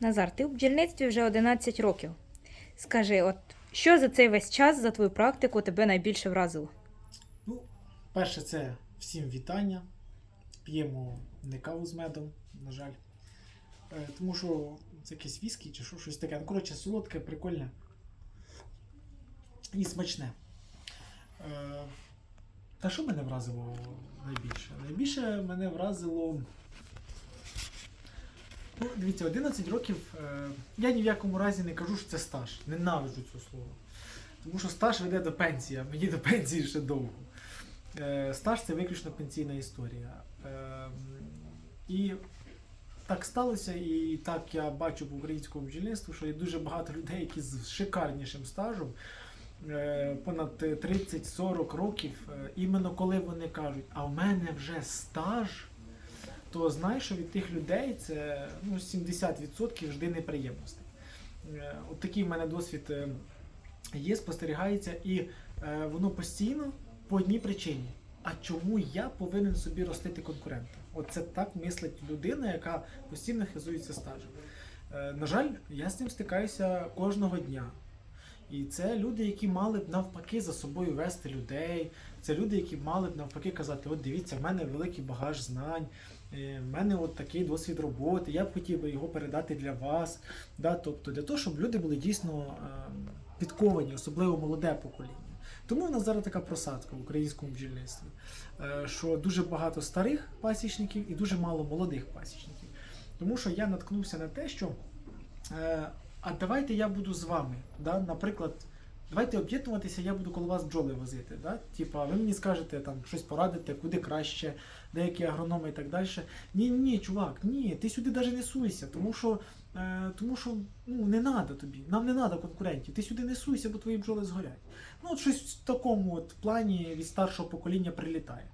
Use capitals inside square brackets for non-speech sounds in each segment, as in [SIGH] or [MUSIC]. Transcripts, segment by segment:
Назар, ти у бджільництві вже 11 років. Скажи, от що за цей весь час за твою практику тебе найбільше вразило? Ну, перше, це всім вітання. П'ємо не каву з медом, на жаль. Е, тому що це якесь віскі чи що, щось таке. Ну, коротше, солодке, прикольне. І смачне. Е, та що мене вразило найбільше? Найбільше мене вразило. Ну, дивіться, 11 років. Е, я ні в якому разі не кажу, що це стаж. Ненавиджу це слово. Тому що стаж веде до пенсії, а мені до пенсії ще довго. Е, Стаж це виключно пенсійна історія. Е, І так сталося, і так я бачу по українському бджільництву, що є дуже багато людей, які з шикарнішим стажем, е, понад 30-40 років, е, іменно коли вони кажуть, а в мене вже стаж, то знаєш, що від тих людей це ну, 70% жди неприємностей. Е, От такий в мене досвід е, є, спостерігається, і е, воно постійно по одній причині. А чому я повинен собі ростити конкурента? От це так мислить людина, яка постійно хизується стажем. На жаль, я з цим стикаюся кожного дня. І це люди, які мали б навпаки за собою вести людей. Це люди, які мали б навпаки казати: от дивіться, в мене великий багаж знань, в мене от такий досвід роботи, я б хотів би його передати для вас. Да? Тобто для того, щоб люди були дійсно е, підковані, особливо молоде покоління. Тому в нас зараз така просадка в українському бджільництві, е, що дуже багато старих пасічників і дуже мало молодих пасічників. Тому що я наткнувся на те, що е, а давайте я буду з вами. Да? Наприклад, давайте об'єднуватися, я буду коло вас бджоли возити. Да? Типа, ви мені скажете там щось порадите, куди краще, деякі агрономи і так далі. Ні, ні, чувак, ні, ти сюди навіть не суйся, тому що, е, тому що ну, не треба тобі, нам не треба конкурентів. Ти сюди не суйся, бо твої бджоли згорять. Ну, от щось в такому от плані від старшого покоління прилітає.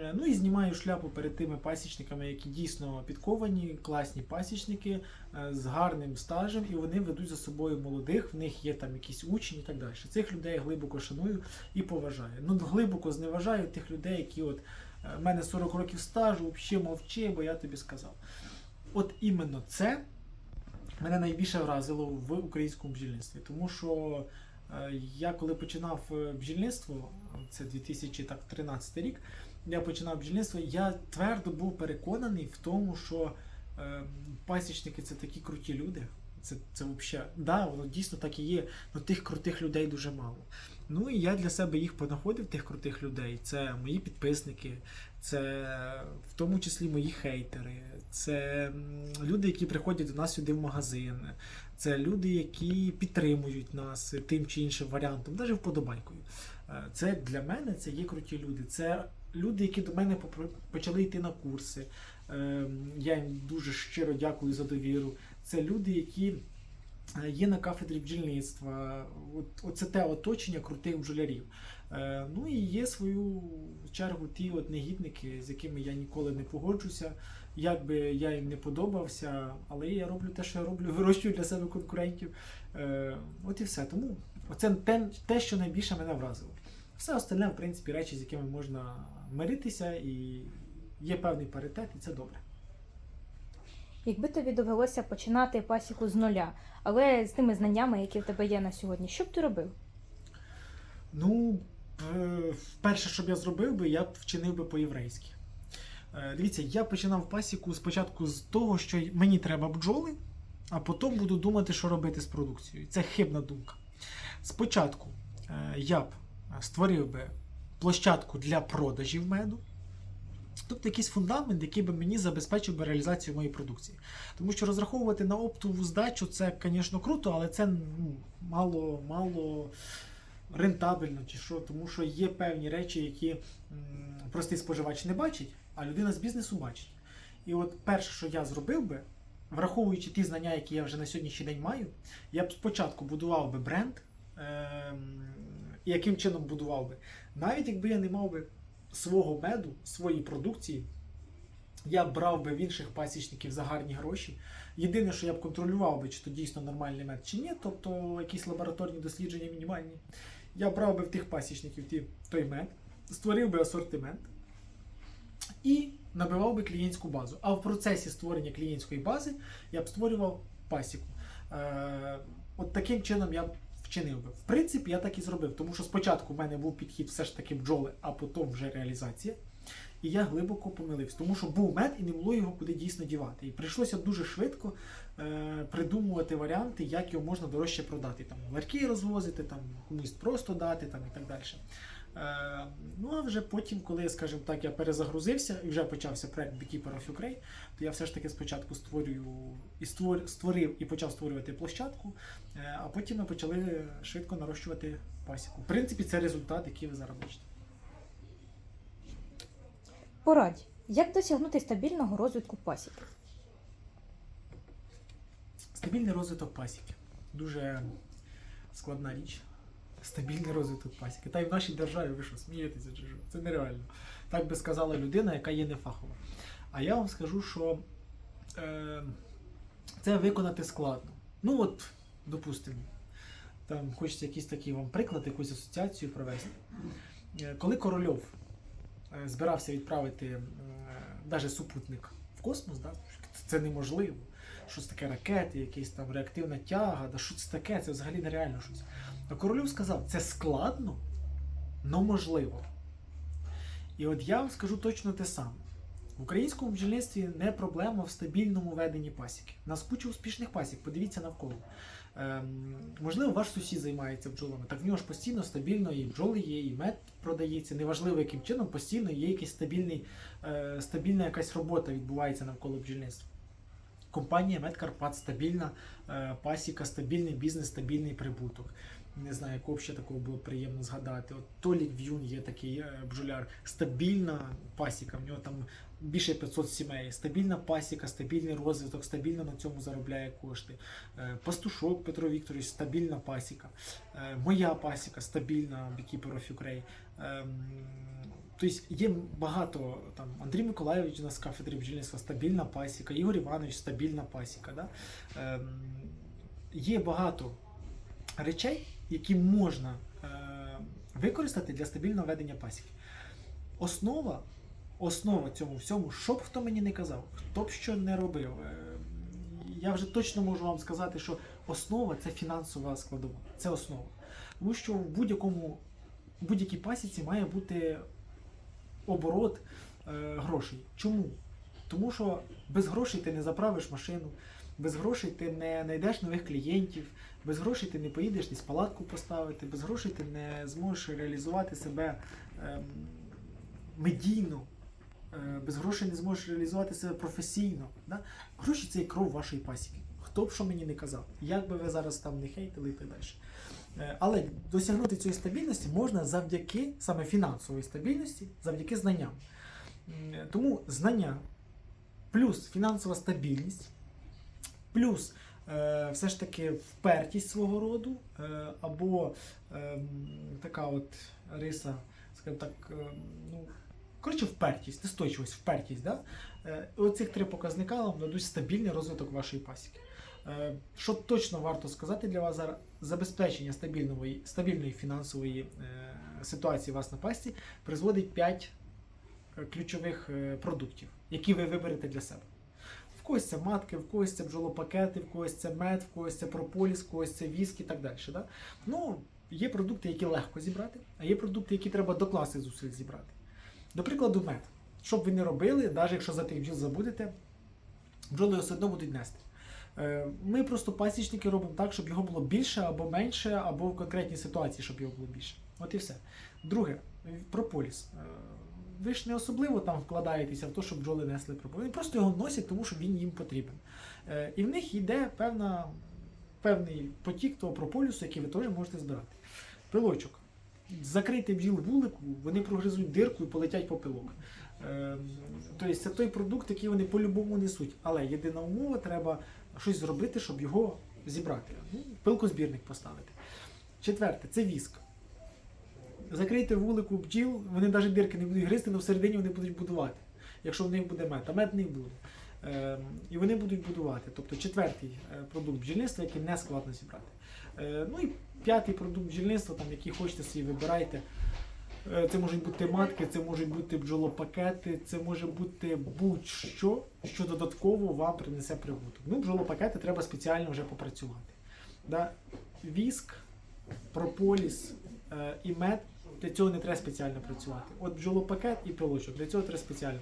Е, Ну і знімаю шляпу перед тими пасічниками, які дійсно підковані, класні пасічники е, з гарним стажем, і вони ведуть за собою молодих, в них є там якісь учні і так далі. Цих людей глибоко шаную і поважаю. Ну, глибоко зневажаю тих людей, які от е, в мене 40 років стажу, взагалі мовчи, бо я тобі сказав. От іменно це мене найбільше вразило в українському бджільництві, тому що е, я коли починав е, бджільництво, це 2013 рік, я починав бджільництво, я твердо був переконаний в тому, що е, пасічники це такі круті люди. Це, це взагалі, да, воно дійсно так і є, але тих крутих людей дуже мало. Ну і я для себе їх понаходив, тих крутих людей. Це мої підписники, це в тому числі мої хейтери, це люди, які приходять до нас сюди в магазин, це люди, які підтримують нас тим чи іншим варіантом, навіть вподобайкою. Е, Це для мене це є круті люди. Це люди, які до мене почали йти на курси. Е, Я їм дуже щиро дякую за довіру. Це люди, які е, є на кафедрі бджільництва. Оце те оточення крутих бджолярів. Е, Ну і є свою чергу ті от негідники, з якими я ніколи не погоджуся. Як би я їм не подобався, але я роблю те, що я роблю, [LAUGHS] вирощую для себе конкурентів. Е, От і все. Тому це те, те, що найбільше мене вразило. Все остальне, в принципі, речі, з якими можна миритися, і є певний паритет, і це добре. Якби тобі довелося починати пасіку з нуля, але з тими знаннями, які в тебе є на сьогодні, що б ти робив? Ну, е, перше, що б я зробив би, я б вчинив би по-єврейськи. Е, Дивіться, я починав пасіку спочатку з того, що мені треба бджоли, а потім буду думати, що робити з продукцією. Це хибна думка. Спочатку е, я б створив би площадку для продажів меду. Тобто якийсь фундамент, який би мені забезпечив би реалізацію моєї продукції. Тому що розраховувати на оптову здачу це, звісно, круто, але це ну, мало, мало рентабельно чи що, тому що є певні речі, які простий споживач не бачить, а людина з бізнесу бачить. І от перше, що я зробив би, враховуючи ті знання, які я вже на сьогоднішній день маю, я б спочатку будував би бренд. І яким чином будував би? Навіть якби я не мав би свого меду, своєї продукції, я брав би в інших пасічників за гарні гроші. Єдине, що я б контролював би, чи то дійсно нормальний мед, чи ні, тобто якісь лабораторні дослідження мінімальні. Я брав би в тих пасічників ті, той мед, створив би асортимент і набивав би клієнтську базу. А в процесі створення клієнтської бази я б створював пасіку. Е, от таким чином я б вчинив би. В принципі, я так і зробив, тому що спочатку в мене був підхід все ж таки бджоли, а потім вже реалізація. І я глибоко помилився, тому що був мед і не було його куди дійсно дівати. І прийшлося дуже швидко е, придумувати варіанти, як його можна дорожче продати. Там ларки розвозити, там комусь просто дати там, і так далі. Е, ну а вже потім, коли, скажімо так, я перезагрузився і вже почався проект Beekeeper of Ukraine, то я все ж таки спочатку створюю і створ, створив і почав створювати площадку, е, а потім ми почали швидко нарощувати пасіку. В принципі, це результат, який ви зараз бачите. Порадь, як досягнути стабільного розвитку пасіки? Стабільний розвиток пасіки. Дуже складна річ. Стабільний розвиток пасіки. Та й в нашій державі ви що, смієтеся чи що? Це нереально. Так би сказала людина, яка є нефахова. А я вам скажу, що е, це виконати складно. Ну от, допустимо, там хочеться якийсь такий вам приклад, якусь асоціацію провести. Е, Коли Корольов е, збирався відправити навіть супутник в космос, да, це неможливо. Щось таке ракети, якась там реактивна тяга, да що це таке, це взагалі нереально щось. А Корольов сказав, це складно, але можливо. І от я вам скажу точно те саме. В українському бджільництві не проблема в стабільному веденні пасіки. У нас куча успішних пасік, подивіться навколо. Ем, можливо, ваш сусід займається бджолами, так в нього ж постійно стабільно і бджоли є, і мед продається. Неважливо, яким чином, постійно є якийсь стабільний, е, стабільна якась робота відбувається навколо бджільництва. Компанія Медкарпат стабільна е, пасіка, стабільний бізнес, стабільний прибуток. Не знаю, якого ще такого було приємно згадати. От Толік В'юн є такий е, бджоляр, стабільна пасіка, в нього там більше 500 сімей, стабільна пасіка, стабільний розвиток, стабільно на цьому заробляє кошти. Е, Пастушок Петро Вікторович, стабільна пасіка. Е, Моя пасіка стабільна, Beekeeper of Ukraine. Тобто є багато там Андрій Миколайович у нас з кафедри бджільництва стабільна пасіка, Ігор Іванович стабільна пасіка. Да? Є багато речей, які можна е, використати для стабільного ведення пасіки. Основа, основа цьому всьому, що б хто мені не казав, хто б що не робив. е, я вже точно можу вам сказати, що основа це фінансова складова. Це основа. Тому що в будь-якому будь-якій пасіці має бути оборот е, грошей. Чому? Тому що без грошей ти не заправиш машину, без грошей ти не знайдеш нових клієнтів, без грошей ти не поїдеш десь палатку поставити, без грошей ти не зможеш реалізувати себе ем, медійно, е, без грошей не зможеш реалізувати себе професійно. Да? Гроші це кров вашої пасіки. Хто б що мені не казав, як би ви зараз там не хейтили і так далі. Е, Але досягнути цієї стабільності можна завдяки саме фінансової стабільності, завдяки знанням. М, Тому знання плюс фінансова стабільність, плюс е, все ж таки впертість свого роду, е, або е, така от риса, скажімо так, ну, коротше, впертість, настойчивість, впертість. Да? Оцих три показника вам дадуть стабільний розвиток вашої пасіки. Що точно варто сказати для вас зараз, забезпечення стабільної, стабільної фінансової ситуації вас на пасті призводить 5 ключових продуктів, які ви виберете для себе. В когось це матки, в когось це бджолопакети, в когось це мед, в когось це прополіс, в когось це віск і так далі. Да? Ну, є продукти, які легко зібрати, а є продукти, які треба докласти зусиль зібрати. До прикладу, мед. Що б ви не робили, навіть якщо за тих бджіл забудете, бджоли все одно будуть нести. Е, Ми просто пасічники робимо так, щоб його було більше або менше, або в конкретній ситуації, щоб його було більше. От і все. Друге, прополіс. Ви ж не особливо там вкладаєтеся в те, щоб бджоли несли прополіс. Вони просто його носять, тому що він їм потрібен. Е, І в них йде певна, певний потік того прополісу, який ви теж можете збирати. Пилочок. Закрити бджіл вулику, вони прогризуть дирку і полетять по пилок. Е, це той продукт, який вони по-любому несуть. Але єдина умова, треба щось зробити, щоб його зібрати. Ну, пилкозбірник поставити. Четверте це віск. Закрийте вулику бджіл, вони навіть дирки не будуть гризти, але всередині вони будуть будувати. Якщо в них буде мед, а мед не буде. Е, і вони будуть будувати. Тобто четвертий е, продукт бджільництва, який не складно зібрати. Е, ну і п'ятий продукт бджільництва, там, який хочете собі вибирайте. Е, Це можуть бути матки, це можуть бути бджолопакети, це може бути будь-що, що додатково вам принесе прибуток. Ну, бджолопакети треба спеціально вже попрацювати. Да? Віск, прополіс е, і мед. Для цього не треба спеціально працювати. От бджолопакет і пилочок, для цього треба спеціально.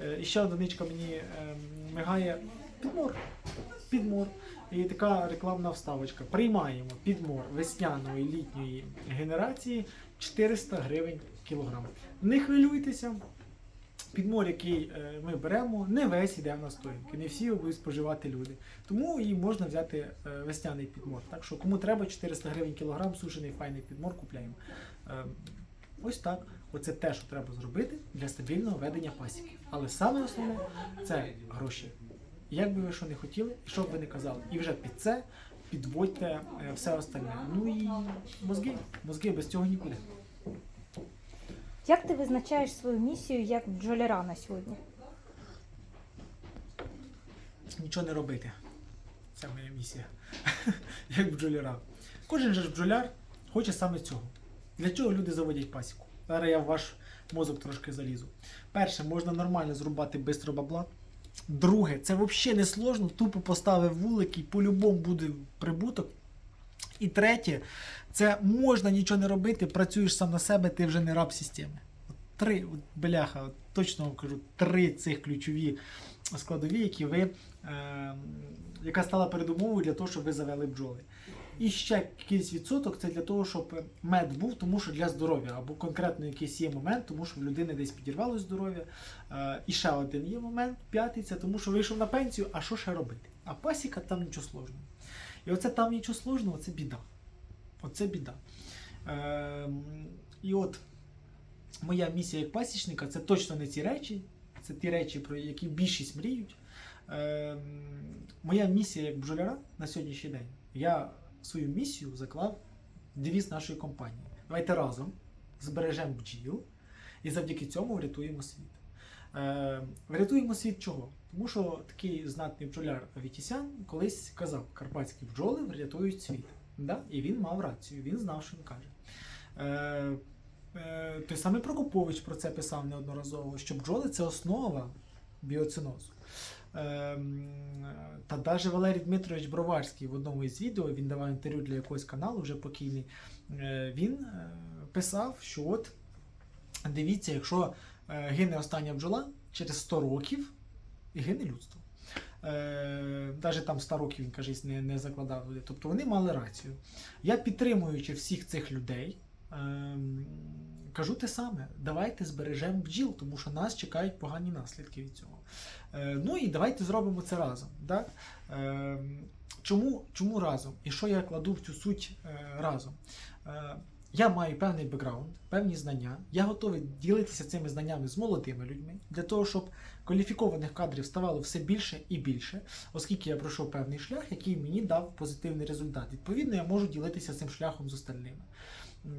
Е, І ще одиничка мені е, мигає підмор. Підмор. І така рекламна вставочка. Приймаємо підмор весняної літньої генерації 400 гривень кілограм. Не хвилюйтеся. Підмор, який е, ми беремо, не весь іде в настоянки, не всі його будуть споживати люди. Тому і можна взяти е, весняний підмор. Так що кому треба 400 гривень кілограм, сушений файний підмор купляємо. Е, Ось так. Оце те, що треба зробити для стабільного ведення пасіки. Але саме основне це гроші. Як би ви що не хотіли, і що б ви не казали. І вже під це підводьте е, все остальне. Ну і мозги. Мозги без цього нікуди. Як ти визначаєш свою місію як бджоляра на сьогодні? Нічого не робити. Це моя місія. [LAUGHS] Як бджоляра. Кожен же бджоляр хоче саме цього. Для чого люди заводять пасіку? Зараз я в ваш мозок трошки залізу. Перше, можна нормально зрубати бистро бабла. Друге, це взагалі не сложно, тупо поставив вулик і по-любому буде прибуток. І третє, це можна нічого не робити, працюєш сам на себе, ти вже не раб системи. Три, бляха, точно вам кажу, три цих ключові складові, які ви, е, яка стала передумовою для того, щоб ви завели бджоли. І ще якийсь відсоток це для того, щоб мед був, тому що для здоров'я, або конкретно якийсь є момент, тому що в людини десь підірвало здоров'я. Е, і ще один є момент, п'ятий, це тому що вийшов на пенсію, а що ще робити? А пасіка там нічого сложного. І оце там нічого сложного, це біда. Оце біда. Е, і от моя місія як пасічника це точно не ці речі, це ті речі, про які більшість мріють. Е, моя місія як бджоляра на сьогоднішній день. Я свою місію заклав девіз нашої компанії. Давайте разом збережемо бджіл і завдяки цьому врятуємо світ. Е, врятуємо світ чого? Тому що такий знатний бджоляр Авітісян колись казав, карпатські бджоли врятують світ. Да? І він мав рацію, він знав, що він каже. Е, е, той самий Прокопович про це писав неодноразово, що бджоли це основа біоцинозу. Ем, Та навіть Валерій Дмитрович Броварський в одному із відео він давав інтерв'ю для якогось каналу, вже покійний. е, Він е, писав, що от дивіться, якщо е, гине остання бджола через 100 років і гине людство. Навіть там 100 років він кажись, не, не закладав. Тобто вони мали рацію. Я підтримуючи всіх цих людей. Кажу те саме, давайте збережемо бджіл, тому що нас чекають погані наслідки від цього. Е, ну і давайте зробимо це разом. Да? Е, чому, чому разом? І що я кладу в цю суть е, разом? Я маю певний бекграунд, певні знання. Я готовий ділитися цими знаннями з молодими людьми для того, щоб кваліфікованих кадрів ставало все більше і більше, оскільки я пройшов певний шлях, який мені дав позитивний результат. Відповідно, я можу ділитися цим шляхом з остальними.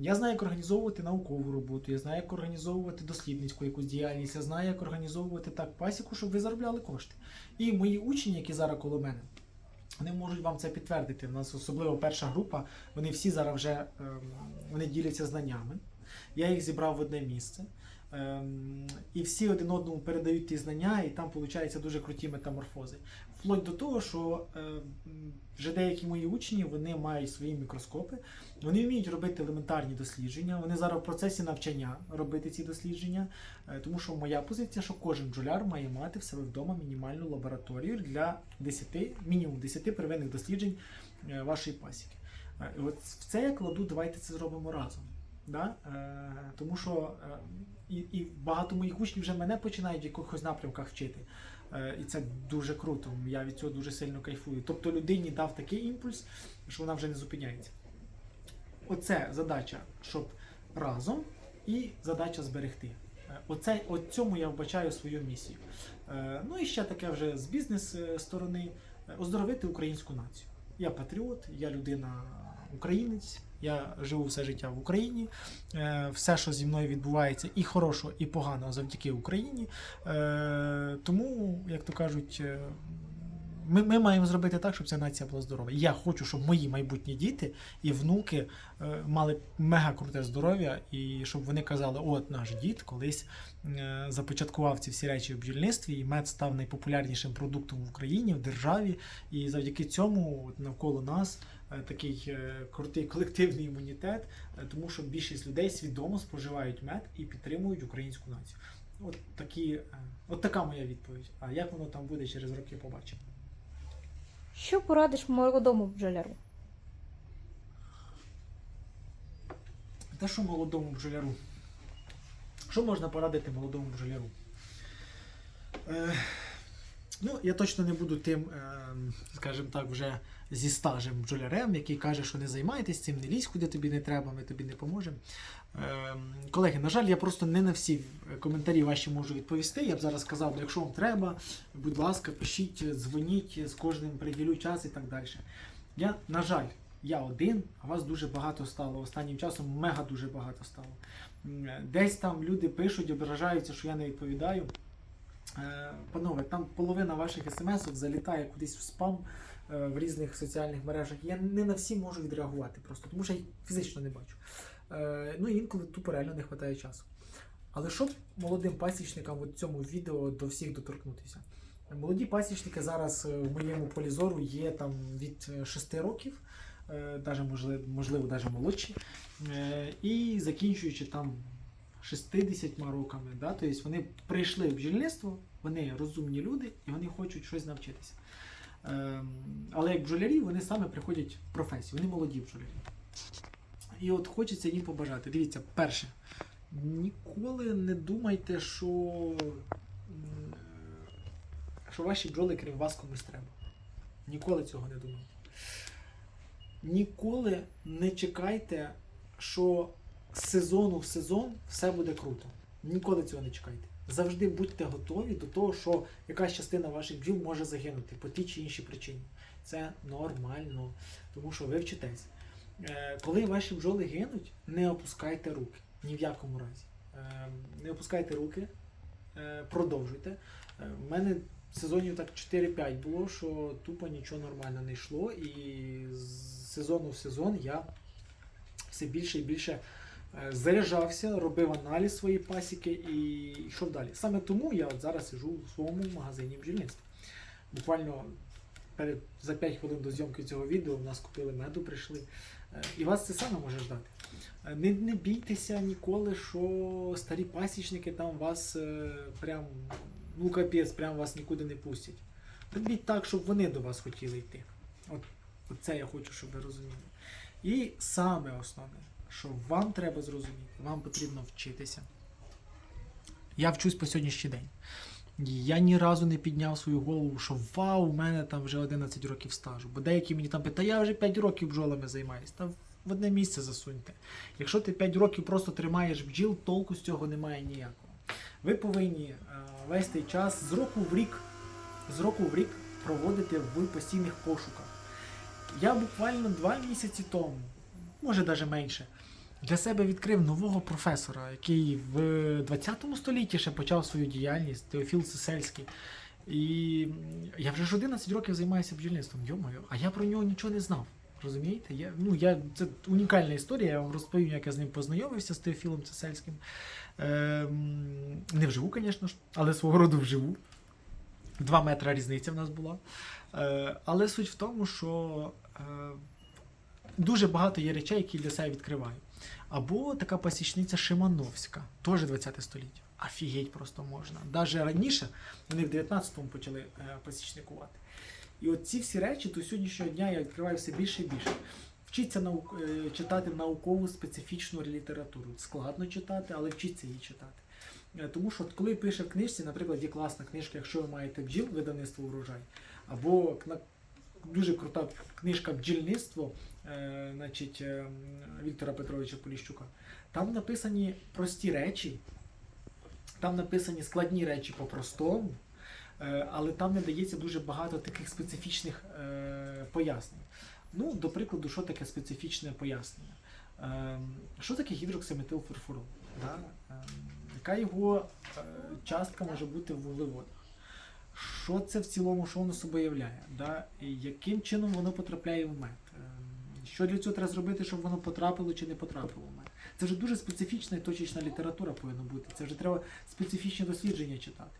Я знаю, як організовувати наукову роботу, я знаю, як організовувати дослідницьку якусь діяльність, я знаю, як організовувати так пасіку, щоб ви заробляли кошти. І мої учні, які зараз коло мене, вони можуть вам це підтвердити. У нас особливо перша група, вони всі зараз вже ем, вони діляться знаннями. Я їх зібрав в одне місце. Ем, і всі один одному передають ті знання, і там виходять дуже круті метаморфози. Вплоть до того, що е, вже деякі мої учні вони мають свої мікроскопи, вони вміють робити елементарні дослідження. Вони зараз в процесі навчання робити ці дослідження, е, тому що моя позиція, що кожен бджоляр має мати в себе вдома мінімальну лабораторію для 10, мінімум 10 первинних досліджень е, вашої пасіки. Е, і От в це я кладу, давайте це зробимо разом. Да? Тому що е, і, і багато моїх учнів вже мене починають в якихось напрямках вчити. Е, і це дуже круто. Я від цього дуже сильно кайфую. Тобто людині дав такий імпульс, що вона вже не зупиняється. Оце задача, щоб разом, і задача зберегти. Е, Оце, от цьому я вбачаю свою місію. Е, Ну і ще таке вже з бізнес сторони е, оздоровити українську націю. Я патріот, я людина українець, я живу все життя в Україні. Е, Все, що зі мною відбувається, і хорошого, і поганого завдяки Україні. Е, Тому, як то кажуть, е, ми, ми маємо зробити так, щоб ця нація була здорова. Я хочу, щоб мої майбутні діти і внуки мали мега круте здоров'я, і щоб вони казали, от наш дід колись започаткував ці всі речі в бджільництві, і мед став найпопулярнішим продуктом в Україні, в державі. І завдяки цьому навколо нас такий е, крутий колективний імунітет, е, тому що більшість людей свідомо споживають мед і підтримують українську націю. От такі, е, от така моя відповідь. А як воно там буде через роки, побачимо. Що порадиш молодому бджоляру? Та що молодому бджоляру? Що можна порадити молодому бджоляру? Е, ну, я точно не буду тим, е, скажімо так, вже зі стажем бджолярем, який каже, що не займайтесь цим, не лізь, куди тобі не треба, ми тобі не поможемо. Е, колеги, на жаль, я просто не на всі коментарі ваші можу відповісти. Я б зараз сказав, якщо вам треба, будь ласка, пишіть, дзвоніть, з кожним приділю час і так далі. Я, на жаль, я один, а вас дуже багато стало. Останнім часом мега дуже багато стало. Десь там люди пишуть, ображаються, що я не відповідаю. Е, Панове, там половина ваших смс залітає кудись в спам е, в різних соціальних мережах. Я не на всі можу відреагувати просто, тому що я їх фізично не бачу. Е, Ну і інколи тупо реально не вистачає часу. Але щоб молодим пасічникам в цьому відео до всіх доторкнутися? Молоді пасічники зараз в моєму полі зору є там від 6 років, даже можливо, навіть молодші, і закінчуючи там 60 роками. Да? Тобто вони прийшли в бджільництво, вони розумні люди і вони хочуть щось навчитися. Ем, Але як бджолярі, вони саме приходять в професію, вони молоді бджолярі. І от хочеться їм побажати. Дивіться, перше, ніколи не думайте, що, що ваші бджоли, крім вас, комусь треба. Ніколи цього не думайте. Ніколи не чекайте, що з сезону в сезон все буде круто. Ніколи цього не чекайте. Завжди будьте готові до того, що якась частина ваших бджіл може загинути по тій чи іншій причині. Це нормально, тому що ви вчитесь. Е, Коли ваші бджоли гинуть, не опускайте руки. Ні в якому разі. Е, Не опускайте руки, е, продовжуйте. У мене сезонів так 4-5 було, що тупо нічого нормально не йшло, і з сезону в сезон я все більше і більше заряджався, робив аналіз своєї пасіки і йшов далі. Саме тому я от зараз сижу у своєму магазині бджільництва. Буквально перед, за 5 хвилин до зйомки цього відео в нас купили меду, прийшли. Е, І вас це саме може ждати. Е, Не, не бійтеся ніколи, що старі пасічники там вас е, прям, ну капець, прям вас нікуди не пустять. Робіть так, щоб вони до вас хотіли йти. От, от це я хочу, щоб ви розуміли. І саме основне, що вам треба зрозуміти, вам потрібно вчитися. Я вчусь по сьогоднішній день. Я ні разу не підняв свою голову, що вау, у мене там вже 11 років стажу. Бо деякі мені там питають, та я вже 5 років бджолами займаюся. Та в одне місце засуньте. Якщо ти 5 років просто тримаєш бджіл, толку з цього немає ніякого. Ви повинні е, весь цей час з року в рік, з року в рік проводити в постійних пошуках. Я буквально два місяці тому, може навіть менше, для себе відкрив нового професора, який в 20 столітті ще почав свою діяльність, Теофіл Сисельський. І я вже ж 11 років займаюся бджільництвом, йомою, а я про нього нічого не знав. Розумієте? Я, ну, я, це унікальна історія, я вам розповім, як я з ним познайомився з Теофілом Цесельським. Ем, не вживу, звісно ж, але свого роду вживу. Два метри різниця в нас була. Е, але суть в тому, що е, дуже багато є речей, які для себе відкриваю. Або така пасічниця Шимановська, теж 20 століття. Офігеть просто можна. Навіть раніше вони в 19-му почали е, пасічникувати. І от ці всі речі до сьогоднішнього дня я відкриваю все більше і більше. Вчіться наук, е, читати наукову специфічну літературу. Складно читати, але вчіться її читати. Е, Тому що коли пише в книжці, наприклад, є класна книжка, якщо ви маєте бджіл, видавництво урожай, або дуже крута книжка Бджільництво е, значить, е, Віктора Петровича Поліщука. Там написані прості речі, там написані складні речі по-простому, е, але там не дається дуже багато таких специфічних пояснень. Ну, до прикладу, що таке специфічне пояснення? Що таке гідроксиметилфурфурол? Да? Яка його частка може бути в вуглеводах? Що це в цілому, що воно собою являє, да? і яким чином воно потрапляє в мед. Ем, Що для цього треба зробити, щоб воно потрапило чи не потрапило в мед. Це вже дуже специфічна і точечна література повинна бути. Це вже треба специфічні дослідження читати.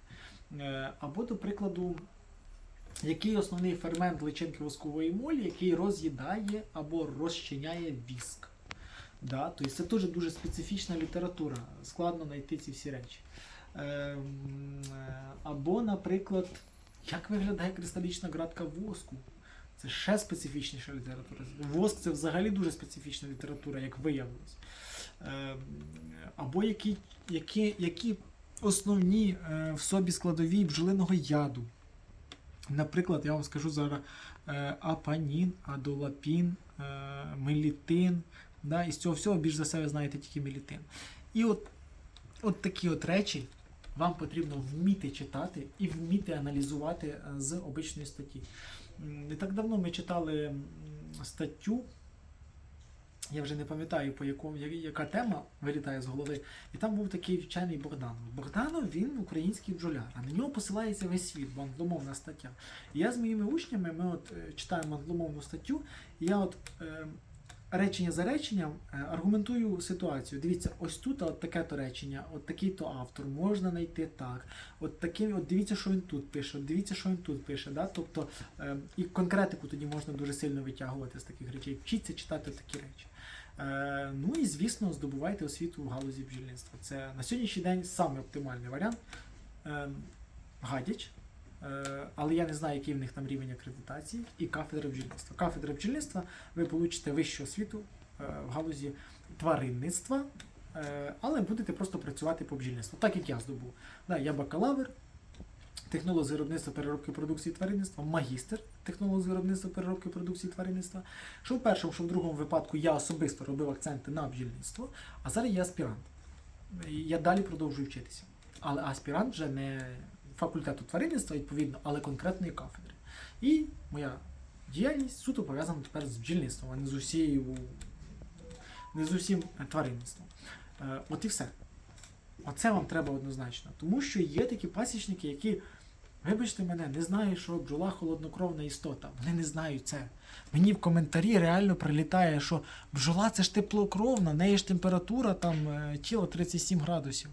Е, Або, до прикладу, який основний фермент личинки воскової молі, який роз'їдає або розчиняє віск. Да? Тобто це теж дуже специфічна література, складно знайти ці всі речі. Ем, е, Або, наприклад, як виглядає кристалічна градка воску. Це ще специфічніша література. Воск це взагалі дуже специфічна література, як виявилось. Ем, Або які, які, які основні е, в собі складові бджолиного яду. Наприклад, я вам скажу зараз е, апанін, адолапін, мелітин. Да, і з цього всього більш за ви знаєте тільки мелітин. І от, от такі от речі вам потрібно вміти читати і вміти аналізувати е, з обичної статті. Не так давно ми читали статтю, я вже не пам'ятаю, по якому, яка тема вилітає з голови. І там був такий вчений Богданов. Богданов він український бджоляр, а на нього посилається весь світ, бо англомовна стаття. І я з моїми учнями ми от е, читаємо англомовну статтю, і я от е, речення за реченням е, аргументую ситуацію. Дивіться, ось тут от таке то речення, от такий то автор, можна знайти так. От таким, от дивіться, що він тут пише, от дивіться, що він тут пише. Да? Тобто е, і конкретику тоді можна дуже сильно витягувати з таких речей. Вчіться читати такі речі. Е, ну і звісно, здобувайте освіту в галузі бджільництва. Це на сьогоднішній день саме оптимальний варіант. Е, Гадяч. Е, але я не знаю, який в них там рівень акредитації, і кафедра бджільництва. Кафедра бджільництва ви получите вищу освіту е, в галузі тваринництва, е, але будете просто працювати по бджільництву, так як я здобув. Я бакалавр, технолог з виробництва переробки продукції тваринництва, магістр технолог з виробництва переробки продукції тваринництва. Що в першому, що в другому випадку я особисто робив акценти на бджільництво, а зараз я аспірант. Я далі продовжую вчитися. Але аспірант вже не факультету тваринництва, відповідно, але конкретної кафедри. І моя діяльність суто пов'язана тепер з бджільництвом, а не з усією, не з усім тваринництвом. Е, От і все. Оце вам треба однозначно. Тому що є такі пасічники, які, вибачте мене, не знають, що бджола холоднокровна істота. Вони не знають це. Мені в коментарі реально прилітає, що бджола це ж теплокровна, в неї ж температура там е, тіла 37 градусів.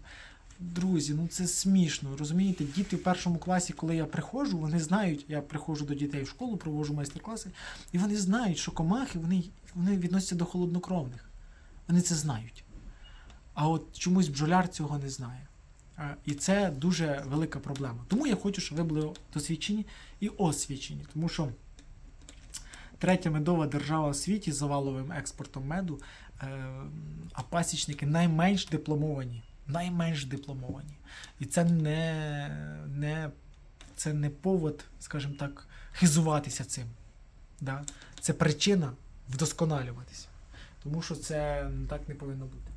Друзі, ну це смішно. Розумієте, діти в першому класі, коли я приходжу, вони знають, я приходжу до дітей в школу, проводжу майстер-класи, і вони знають, що комахи вони, вони відносяться до холоднокровних. Вони це знають. А от чомусь бджоляр цього не знає. І це дуже велика проблема. Тому я хочу, щоб ви були досвідчені і освічені. Тому що третя медова держава у світі з валовим експортом меду, е, а пасічники найменш дипломовані. Найменш дипломовані. І це не, не, це не повод, скажімо так, хизуватися цим. Да? Це причина вдосконалюватися. Тому що це так не повинно бути.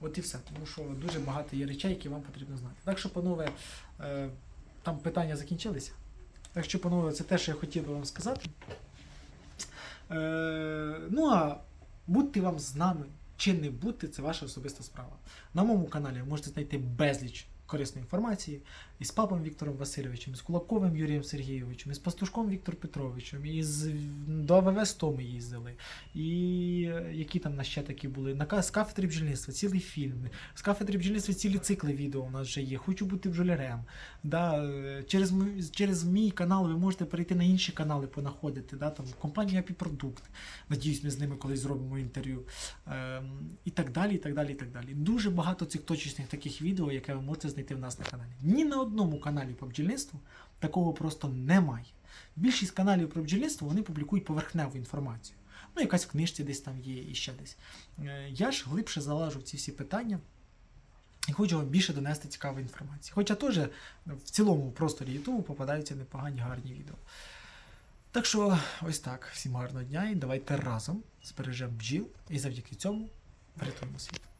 От і все. Тому що дуже багато є речей, які вам потрібно знати. Так що, панове, е, там питання закінчилися. Так що, панове, це те, що я хотів би вам сказати. Е, ну а будьте вам з нами чи не бути це ваша особиста справа. На моєму каналі ви можете знайти безліч корисної інформації із папом Віктором Васильовичем, з Кулаковим Юрієм Сергійовичем, із Пастушком Віктором Петровичем, із до АВВ 100 ми їздили. І які там на ще такі були? На з кафедри бджільництва, цілий фільм. З кафедри бджільництва цілі цикли відео у нас вже є. Хочу бути бджолярем. Да, е, через, через мій канал ви можете перейти на інші канали, понаходити. Да, там, компанія Happy Надіюсь, ми з ними колись зробимо інтерв'ю. Ем, і так далі, і так далі, і так далі. Дуже багато цих точечних таких відео, яке ви можете знайти в нас на каналі. Ні на одному каналі по бджільництву такого просто немає. Більшість каналів про бджільництво вони публікують поверхневу інформацію. Ну, якась в книжці десь там є і ще десь. Е, Я ж глибше залажу в ці всі питання. І хочу вам більше донести цікавої інформації. Хоча теж в цілому просторі Ютубу попадаються непогані гарні відео. Так що, ось так. Всім гарного дня і давайте разом збережемо бджіл і завдяки цьому врятуємо світ.